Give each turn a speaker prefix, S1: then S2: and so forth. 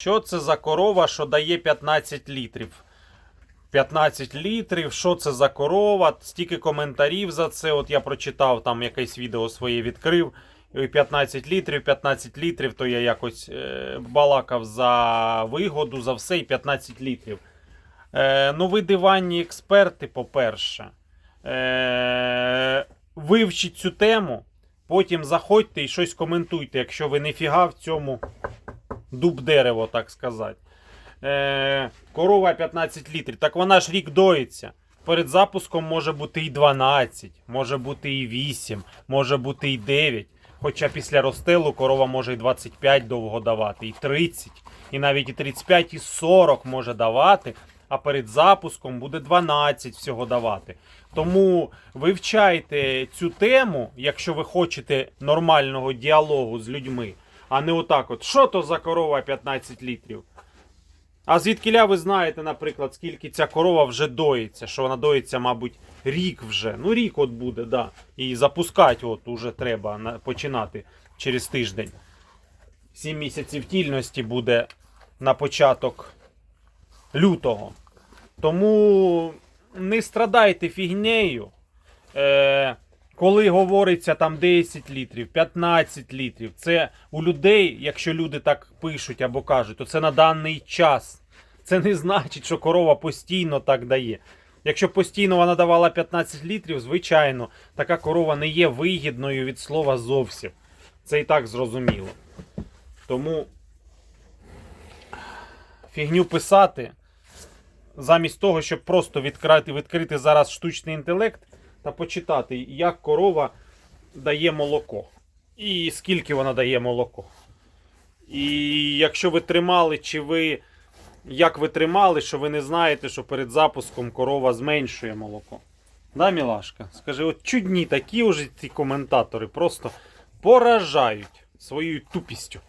S1: Що це за корова, що дає 15 літрів? 15 літрів, що це за корова? Стільки коментарів за це. От я прочитав, там якесь відео своє відкрив. І 15 літрів, 15 літрів, то я якось е, балакав за вигоду, за все і 15 літрів. Е, ну, ви диванні експерти, по-перше. Е, вивчіть цю тему, потім заходьте і щось коментуйте, якщо ви не фіга в цьому дуб дерево, так сказати. Е, корова 15 літрів. Так вона ж рік доїться. Перед запуском може бути і 12, може бути і 8, може бути і 9. Хоча після розстелу корова може і 25 довго давати, і 30, і навіть і 35, і 40 може давати, а перед запуском буде 12 всього давати. Тому вивчайте цю тему, якщо ви хочете нормального діалогу з людьми, а не отак от, що то за корова 15 літрів? А звідкиля ви знаєте, наприклад, скільки ця корова вже доїться, що вона доїться, мабуть, рік вже. Ну, рік от буде, да. І запускати от уже треба починати через тиждень. 7 місяців тільності буде на початок лютого. Тому не страдайте фігнею. Е, коли говориться там 10 літрів, 15 літрів, це у людей, якщо люди так пишуть або кажуть, то це на даний час. Це не значить, що корова постійно так дає. Якщо постійно вона давала 15 літрів, звичайно, така корова не є вигідною від слова зовсім. Це і так зрозуміло. Тому фігню писати, замість того, щоб просто відкрити, відкрити зараз штучний інтелект та почитати, як корова дає молоко. І скільки вона дає молоко. І якщо ви тримали, чи ви. Як ви тримали, що ви не знаєте, що перед запуском корова зменшує молоко. Да, Мілашка? Скажи, от чудні такі вже ці коментатори просто поражають своєю тупістю.